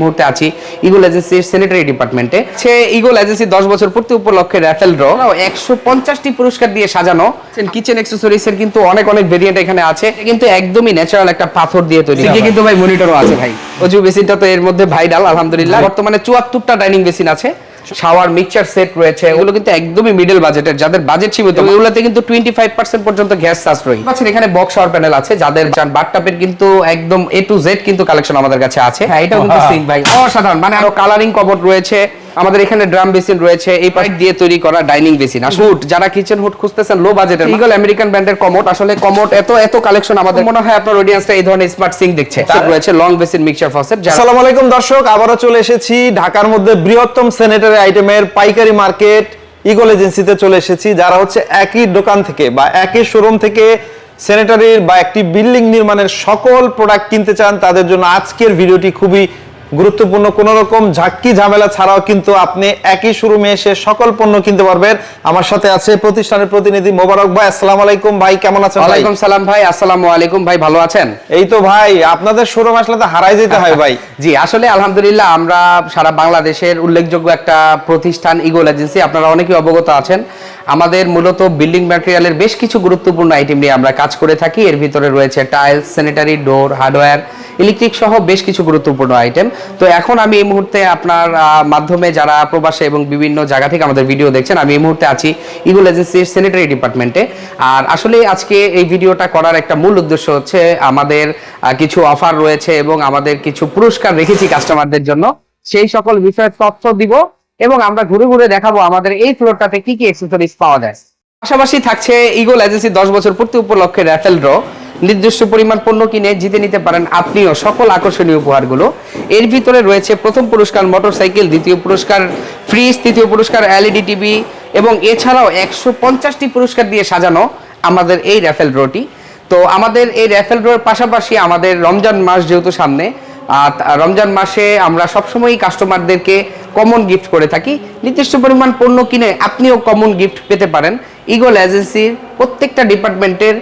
মুহূর্তে আছি ইগল এজেন্সির স্যানিটারি ডিপার্টমেন্টে সে ইগল এজেন্সি দশ বছর পূর্তি উপলক্ষে র্যাফেল ড্র একশো পঞ্চাশটি পুরস্কার দিয়ে সাজানো। কিচেন অ্যাক্সেসরিজ এর কিন্তু অনেক অনেক ভেরিয়েন্ট এখানে আছে। কিন্তু একদমই ন্যাচারাল একটা পাথর দিয়ে তৈরি কিন্তু ভাই মনিটরও আছে ভাই। অজু বেসিনটা তো এর মধ্যে ভাইরাল আলহামদুলিল্লাহ। বর্তমানে চুয়াত্তরটা ডাইনিং বেসিন আছে। শাওয়ার মিক্সচার সেট রয়েছে ওগুলো কিন্তু একদমই মিডল বাজেটের যাদের বাজেট সীমিত ওগুলোতে কিন্তু টোয়েন্টি ফাইভ পার্সেন্ট পর্যন্ত গ্যাস সাশ্রয়ী। আছে এখানে বক্স শাওয়ার প্যানেল আছে যাদের চান বাথটাবের কিন্তু একদম এ টু জেড কিন্তু কালেকশন আমাদের কাছে আছে। হ্যাঁ এটাও কিন্তু সিং সিঙ্ক ভাই। অসাধারণ মানে আরও কালারিং কবট রয়েছে। আমাদের এখানে ড্রাম বেসিন রয়েছে এই পাইপ দিয়ে তৈরি করা ডাইনিং বেসিন। হুড যারা কিচেন হুড খুঁজতেছেন লো বাজেটের ইগল আমেরিকান ব্র্যান্ডের কমোট আসলে কমোট এত এত কালেকশন আমাদের মনে হয় আপনার অডিয়েন্সটা এই ধরনের স্মার্ট সিঙ্ক দেখছে। রয়েছে লং বেসিন মিক্সচার ফসেট আসসালামু আলাইকুম দর্শক আবারও চলে এসেছি ঢাকার মধ্যে বৃহত্তম স্যানিটারি আইটেমের পাইকারি মার্কেট ইগল এজেন্সিতে চলে এসেছি যারা হচ্ছে একই দোকান থেকে বা একই শোরুম থেকে স্যানিটারির বা একটি বিল্ডিং নির্মাণের সকল প্রোডাক্ট কিনতে চান তাদের জন্য আজকের ভিডিওটি খুবই গুরুত্বপূর্ণ কোন রকম ঝাক্কি ঝামেলা ছাড়াও কিন্তু আপনি একই শোরুমে এসে সকল পণ্য কিনতে পারবেন। আমার সাথে আছে প্রতিষ্ঠানের প্রতিনিধি মোবারক ভাই। আসসালামু আলাইকুম ভাই কেমন আছেন ভাই? ওয়ালাইকুম সালাম ভাই আসসালামু আলাইকুম ভাই ভালো আছেন? এই তো ভাই আপনাদের শোরুম আসলে তো হারাই যেতে হয় ভাই। জি আসলে আলহামদুলিল্লাহ আমরা সারা বাংলাদেশের উল্লেখযোগ্য একটা প্রতিষ্ঠান ইগল এজেন্সি আপনারা অনেকেই অবগত আছেন। আমাদের মূলত বিল্ডিং ম্যাটেরিয়ালের বেশ কিছু গুরুত্বপূর্ণ আইটেম নিয়ে আমরা কাজ করে থাকি। এর ভিতরে রয়েছে tiles sanitary door hardware electric সহ বেশ কিছু গুরুত্বপূর্ণ আইটেম। তো এখন আমি এই মুহূর্তে আপনার মাধ্যমে যারা প্রবাসে এবং বিভিন্ন জায়গা থেকে আমাদের ভিডিও দেখছেন, আমি এই মুহূর্তে আছি ইগল এজেন্সির স্যানিটারি ডিপার্টমেন্টে আর আসলে আজকে এই ভিডিওটা করার একটা মূল উদ্দেশ্য হচ্ছে আমাদের কিছু অফার রয়েছে এবং আমাদের কিছু পুরস্কার রেখেছি কাস্টমারদের জন্য। সেই সকল বিষয়ের তথ্য দিব এবং আমরা ঘুরে ঘুরে দেখাবো আমাদের এই ফ্লোরটাতে কি কি অ্যাক্সেসরিজ পাওয়া যায়। পাশাপাশি থাকছে ইগল এজেন্সি দশ বছর পূর্তি উপলক্ষে র্যাফেল ড্র নির্দিষ্ট পরিমাণ পণ্য কিনে জিতে নিতে পারেন আপনিও। সকল আকর্ষণীয় উপহারগুলো। এর ভিতরে রয়েছে প্রথম পুরস্কার মোটরসাইকেল, দ্বিতীয় পুরস্কার ফ্রিজ, তৃতীয় পুরস্কার এলইডি টিভি এবং এছাড়াও একশো পঞ্চাশটি পুরস্কার দিয়ে সাজানো আমাদের এই র্যাফেল ড্রটি তো আমাদের এই র্যাফেল ড্রর পাশাপাশি আমাদের রমজান মাস যেহেতু সামনে রমজান মাসে আমরা সবসময়ই কাস্টমারদেরকে কমন গিফট করে থাকি। নির্দিষ্ট পরিমাণ পণ্য কিনে আপনিও কমন গিফট পেতে পারেন। ইগল এজেন্সির প্রত্যেকটা ডিপার্টমেন্টের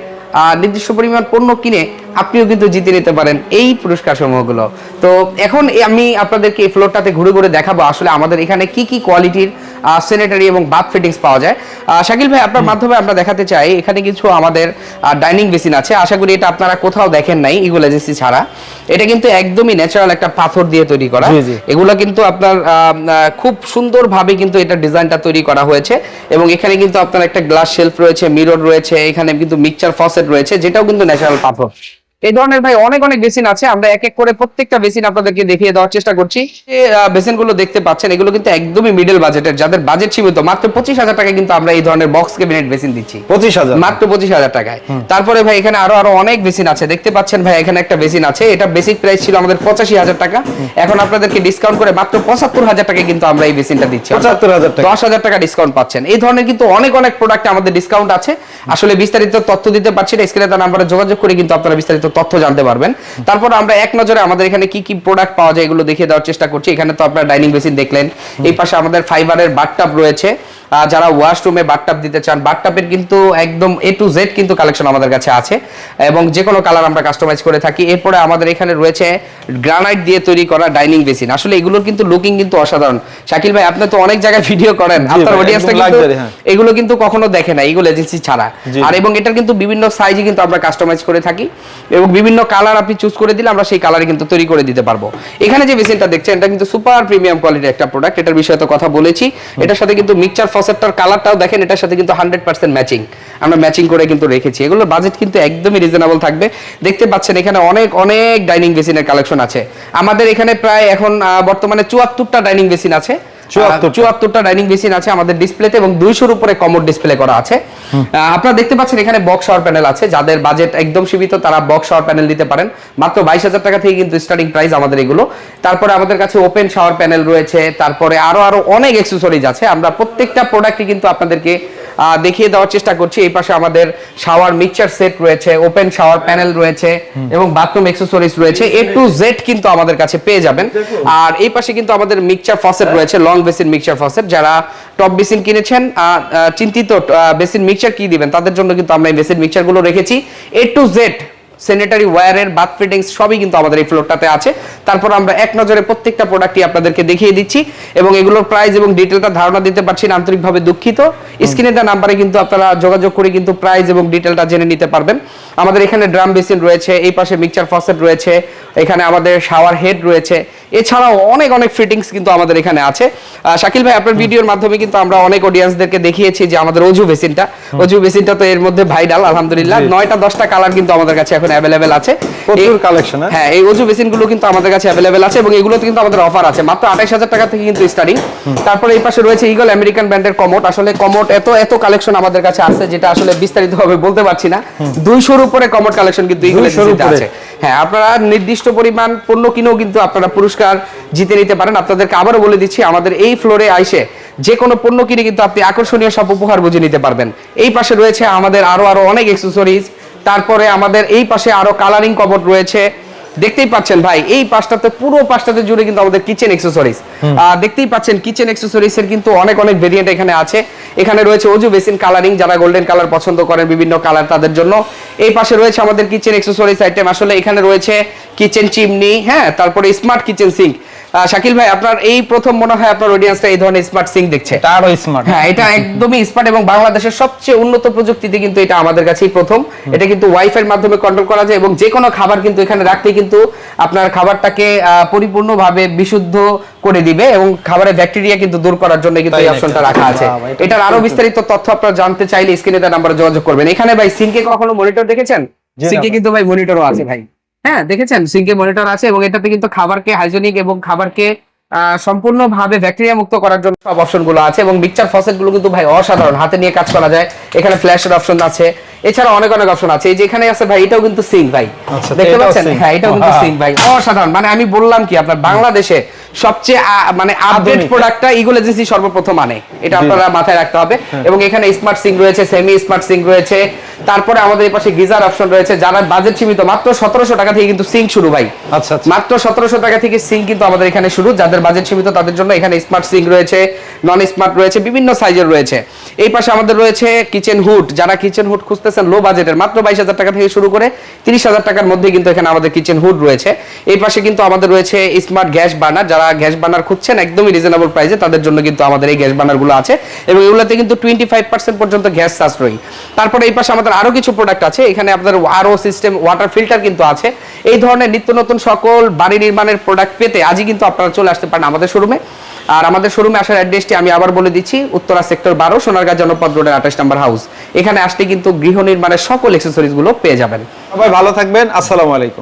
নির্দিষ্ট পরিমাণ পণ্য কিনে আপনিও কিন্তু জিতে নিতে পারেন এই পুরস্কার সমূহগুলো। তো এখন আমি আপনাদেরকে এই ফ্লোরটাতে ঘুরে ঘুরে দেখাবো আসলে আমাদের এখানে কি কি কোয়ালিটির স্যানিটারি এবং বাথ ফিটিংস পাওয়া যায়। শাকিল ভাই আপনার মাধ্যমে আমরা দেখাতে চাই এখানে কিছু আমাদের ডাইনিং বেসিন আছে। আশা করি এটা আপনারা কোথাও দেখেন নাই ইগল এজেন্সি ছাড়া। এটা কিন্তু একদমই ন্যাচারাল একটা পাথর দিয়ে তৈরি করা। এগুলো কিন্তু আপনার খুব সুন্দরভাবে কিন্তু এটা ডিজাইনটা তৈরি করা হয়েছে। এবং এখানে কিন্তু আপনার একটা গ্লাস শেলফ রয়েছে মিরর রয়েছে এখানে কিন্তু মিক্সচার ফসেট রয়েছে যেটাও কিন্তু ন্যাচারাল পাথর। এই ধরনের ভাই অনেক অনেক বেসিন আছে আমরা এক এক করে প্রত্যেকটা বেসিন আপনাদেরকে দেখিয়ে দেওয়ার চেষ্টা করছি। বেসিনগুলো দেখতে পাচ্ছেন এগুলো কিন্তু একদমই মিডল বাজেটের যাদের বাজেট সীমিত মাত্র পঁচিশ হাজার টাকা কিন্তু আমরা এই ধরনের বক্স ক্যাবিনেট বেসিন দিচ্ছি। পঁচিশ হাজার। মাত্র পঁচিশ হাজার টাকায়। তারপরে ভাই এখানে আরও আরও অনেক বেসিন আছে দেখতে পাচ্ছেন ভাই এখানে একটা বেসিন আছে এটা বেসিক প্রাইস ছিল আমাদের পঁচাশি হাজার টাকা। এখন আপনাদেরকে ডিসকাউন্ট করে মাত্র পঁচাত্তর হাজার টাকায় কিন্তু আমরা এই বেসিনটা দিচ্ছি। পঁচাত্তর হাজার টাকা। দশ হাজার টাকা ডিসকাউন্ট পাচ্ছেন। এই ধরনের কিন্তু অনেক অনেক প্রোডাক্টে আমাদের ডিসকাউন্ট আছে। আসলে বিস্তারিত তথ্য দিতে পারছি না স্ক্রিনে তার নাম্বারে যোগাযোগ করে কিন্তু আপনারা বিস্তারিত তথ্য জানতে পারবেন। তারপর আমরা এক নজরে আমাদের এখানে কি কি প্রোডাক্ট পাওয়া যায় এগুলো দেখিয়ে দেওয়ার চেষ্টা করছি। এখানে তো আপনারা ডাইনিং বেসিন দেখলেন। এই পাশে আমাদের ফাইবারের বাথটাব রয়েছে। যারা ওয়াশরুমে বাথটাব দিতে চান বাথটাবের কিন্তু একদম এ টু জেড কিন্তু কালেকশন আমাদের কাছে আছে। এবং যে কোনো কালার আমরা কাস্টমাইজ করে থাকি। এরপরে আমাদের এখানে রয়েছে গ্রানাইট দিয়ে তৈরি করা ডাইনিং বেসিন আসলে এগুলোর কিন্তু লুকিং কিন্তু অসাধারণ। শাকিল ভাই আপনি তো অনেক জায়গায় ভিডিও করেন। আপনার অডিয়েন্সটা কিন্তু হ্যাঁ। এগুলো কিন্তু কখনো দেখে না এগুলো এজেন্সি ছাড়া। আর এবং এটার কিন্তু বিভিন্ন সাইজে কিন্তু আমরা কাস্টমাইজ করে থাকি। এবং বিভিন্ন কালার আপনি চুজ করে দিলে আমরা সেই কালারে কিন্তু তৈরি করে দিতে পারব। এখানে যে বেসিনটা দেখছেন, এটা কিন্তু সুপার প্রিমিয়াম কোয়ালিটির একটা প্রোডাক্ট এটার বিষয়ে তো কথা বলেছি। এটার সাথে কিন্তু মিক্সচার ফসেটটার কালারটাও দেখেন, এটার সাথে কিন্তু হান্ড্রেড পার্সেন্ট ম্যাচিং আমরা ম্যাচিং করে কিন্তু রেখেছি। এগুলোর বাজেট কিন্তু একদমই রিজনেবল থাকবে। দেখতে পাচ্ছেন, এখানে অনেক অনেক ডাইনিং বেসিনের কালেকশন আছে। আমাদের এখানে প্রায় এখন বর্তমানে চুয়াত্তরটা ডাইনিং বেসিন আছে। 74 টা। চুয়াত্তরটা। ডাইনিং বেসিন আছে আমাদের ডিসপ্লেতে এবং দুইশোর উপরে কমোড ডিসপ্লে করা আছে। আপনারা দেখতে পাচ্ছেন এখানে বক্স শাওয়ার প্যানেল আছে যাদের বাজেট একদম সীমিত তারা বক্স শাওয়ার প্যানেল দিতে পারেন। মাত্র বাইশ হাজার টাকা থেকে কিন্তু স্টার্টিং প্রাইস আমাদের এগুলো। তারপরে আমাদের কাছে ওপেন শাওয়ার প্যানেল রয়েছে তারপরে আরও আরও অনেক এক্সেসরিজ আছে। আমরা প্রত্যেকটা প্রোডাক্টই কিন্তু আপনাদেরকে দেখিয়ে দেওয়ার চেষ্টা করছি। এই পাশে আমাদের শাওয়ার মিক্সচার সেট রয়েছে ওপেন শাওয়ার প্যানেল রয়েছে এবং বাথরুম অ্যাক্সেসরিজ রয়েছে। এ টু জেড কিন্তু আমাদের কাছে পেয়ে যাবেন। আর এই পাশে কিন্তু আমাদের মিক্সচার ফসেট রয়েছে লং বেসিন মিক্সচার ফসেট যারা টপ বেসিন কিনেছেন চিন্তিত বেসিন মিক্সচার কি দিবেন তাদের জন্য কিন্তু আমরা এই বেসিন মিক্সচারগুলো রেখেছি। এ টু জেড স্যানিটারি ওয়্যারের বাথ ফিটিংস সবই কিন্তু আমাদের এই ফ্লোরটাতে আছে। তারপর আমরা এক নজরে প্রত্যেকটা প্রোডাক্টই আপনাদেরকে দেখিয়ে দিচ্ছি এবং এগুলোর প্রাইস এবং ডিটেলটা ধারণা দিতে পারছি না আন্তরিকভাবে দুঃখিত। স্ক্রিনে দেওয়া নাম্বারে কিন্তু আপনারা যোগাযোগ করে কিন্তু প্রাইস এবং ডিটেলটা জেনে নিতে পারবেন। আমাদের এখানে ড্রাম বেসিন রয়েছে এই পাশে মিক্সচার ফসেট রয়েছে এখানে আমাদের শাওয়ার হেড রয়েছে। এছাড়াও অনেক অনেক ফিটিংস কিন্তু আমাদের এখানে আছে। শাকিল ভাই আপনার ভিডিওর মাধ্যমে কিন্তু আমরা অনেক অডিয়েন্সদেরকে দেখিয়েছি যে আমাদের অজু বেসিনটা অজু বেসিনটা তো এর মধ্যে ভাইরাল আলহামদুলিল্লাহ। নয়টা দশটা কালার কিন্তু আমাদের কাছে এখন অ্যাভেলেবেল আছে। প্রচুর কালেকশন হ্যাঁ? এই অজু বেসিনগুলো কিন্তু আমাদের কাছে অ্যাভেলেবেল আছে এবং এগুলোতে কিন্তু আমাদের অফার আছে। মাত্র আঠাইশ হাজার টাকা থেকে কিন্তু স্টার্টিং তারপরে এই পাশে রয়েছে ইগল আমেরিকান ব্র্যান্ডের কমোট আসলে কমোট এত এত কালেকশন আমাদের কাছে আছে যেটা আসলে বিস্তারিত ভাবে বলতে পারছি না। দুইশোর উপরে কমোট কালেকশন কিন্তু ইগল 200 র উপরে? আছে। হ্যাঁ আপনারা নির্দিষ্ট পরিমাণ পণ্য কিনেও কিন্তু আপনারা পুরস্কার জিতে নিতে পারেন। আপনাদেরকে আবারও বলে দিচ্ছি আমাদের এই ফ্লোরে আইসে যে কোনো পণ্য কিনে কিন্তু আপনি আকর্ষণীয় সব উপহার বুঝে নিতে পারবেন। এই পাশে রয়েছে আমাদের আরও আরও অনেক অ্যাক্সেসরিজ তারপরে আমাদের এই পাশে আরও কালারিং কবট রয়েছে। দেখতেই পাচ্ছেন ভাই এই পাশটাতে পুরো পাশটাতে জুড়ে কিন্তু আমাদের কিচেন অ্যাক্সেসরিজ দেখতেই পাচ্ছেন কিচেন অ্যাক্সেসরিজ এর কিন্তু অনেক অনেক ভেরিয়েন্ট এখানে আছে। এখানে রয়েছে ওজু বেসিন কালারিং যারা গোল্ডেন কালার পছন্দ করেন বিভিন্ন কালার তাদের জন্য। এই পাশে রয়েছে আমাদের কিচেন অ্যাক্সেসরিজ আইটেম আসলে এখানে রয়েছে কিচেন চিমনি হ্যাঁ তারপরে স্মার্ট কিচেন সিঙ্ক শাকিল ভাই আপনার এই প্রথম মনে হয় আপনার অডিয়েন্সটা এই ধরনের স্মার্ট সিঙ্ক দেখছে। আরও স্মার্ট হ্যাঁ এটা একদমই স্মার্ট এবং বাংলাদেশের সবচেয়ে উন্নত প্রযুক্তিতে কিন্তু এটা আমাদের কাছেই প্রথম। এটা কিন্তু ওয়াইফাই এর মাধ্যমে কন্ট্রোল করা যায় এবং যে কোনো খাবার কিন্তু এখানে রাখলে কিন্তু আপনার খাবারটাকে পরিপূর্ণভাবে বিশুদ্ধ করে দিবে এবং খাবারের ব্যাকটেরিয়া কিন্তু দূর করার জন্য কিন্তু এই? অপশনটা রাখা আছে। এটার আরও বিস্তারিত তথ্য আপনারা জানতে চাইলে স্ক্রিনে তার নাম্বারে যোগাযোগ করবেন। এখানে ভাই সিঙ্কে কখনো মনিটর দেখেছেন? সিঙ্কে। কিন্তু ভাই মনিটরও আছে ভাই। হ্যাঁ দেখেছেন? সিঙ্কে মনিটর আছে এবং এটাতে কিন্তু খাবারকে হাইজেনিক এবং খাবারকে সম্পূর্ণভাবে ব্যাকটেরিয়া মুক্ত করার জন্য সব অপশনগুলো আছে এবং মিক্সচার ফসেটগুলো কিন্তু ভাই অসাধারণ। হাতে নিয়ে কাজ করা যায়। এখানে ফ্ল্যাশের অপশন আছে। এছাড়া অনেক অনেক অপশন আছে। এই যে এখানে আছে ভাই এটাও কিন্তু সিঙ্ক ভাই। আচ্ছা, দেখতে পাচ্ছেন? হ্যাঁ এটাও কিন্তু। সিঙ্ক ভাই। অসাধারণ। মানে আমি বললাম কি আপনার বাংলাদেশে সবচেয়ে মানে আপডেট আধুনিক। প্রোডাক্টটা ইগল এজেন্সি সর্বপ্রথম আনে। এটা আপনারা মাথায় রাখতে হবে। এবং এখানে স্মার্ট সিঙ্ক রয়েছে সেমি স্মার্ট সিঙ্ক রয়েছে। তারপরে আমাদের এই পাশে গিজার অপশন রয়েছে যারা বাজেট সীমিত মাত্র সতেরোশো টাকা থেকে কিন্তু সিঙ্ক শুরু ভাই। আচ্ছা আচ্ছা। মাত্র সতেরোশো টাকা থেকে সিঙ্ক কিন্তু আমাদের এখানে শুরু। যাদের বাজেট সীমিত তাদের জন্য এখানে স্মার্ট সিঙ্ক রয়েছে নন স্মার্ট রয়েছে বিভিন্ন সাইজের রয়েছে। এই পাশে আমাদের রয়েছে কিচেন হুড যারা কিচেন হুড খুঁজতেছেন লো বাজেটের মাত্র বাইশ হাজার টাকা থেকে শুরু করে তিরিশ হাজার টাকার মধ্যে কিন্তু এখানে আমাদের কিচেন হুড রয়েছে। এই পাশে কিন্তু আমাদের রয়েছে স্মার্ট গ্যাস বার্নার। যারা গ্যাস বার্নার খুঁজছেন একদমই রিজনেবল প্রাইসে তাদের জন্য কিন্তু আমাদের এই গ্যাস বার্নারগুলো আছে। এবং এগুলোতে কিন্তু টোয়েন্টি ফাইভ পার্সেন্ট পর্যন্ত গ্যাস সাশ্রয়ী। তারপরে এই পাশে আমাদের আরও কিছু প্রোডাক্ট আছে। এখানে আপনাদের আরও সিস্টেম ওয়াটার ফিল্টার কিন্তু আছে। এই ধরনের নিত্য নতুন সকল বাড়ি নির্মাণের প্রোডাক্ট পেতে আজই কিন্তু আপনারা চলে আসতে পারেন আমাদের শোরুমে আর আমাদের শোরুমে আসার অ্যাড্রেসটি আমি আবার বলে দিচ্ছি, উত্তরা সেক্টর বারো, সোনারগাঁ জনপদ রোডের আঠাশ নম্বর হাউস এখানে আসলে কিন্তু গৃহ নির্মাণের সকল এক্সেসরিজগুলো পেয়ে যাবেন। সবাই ভালো থাকবেন, আসসালামু আলাইকুম।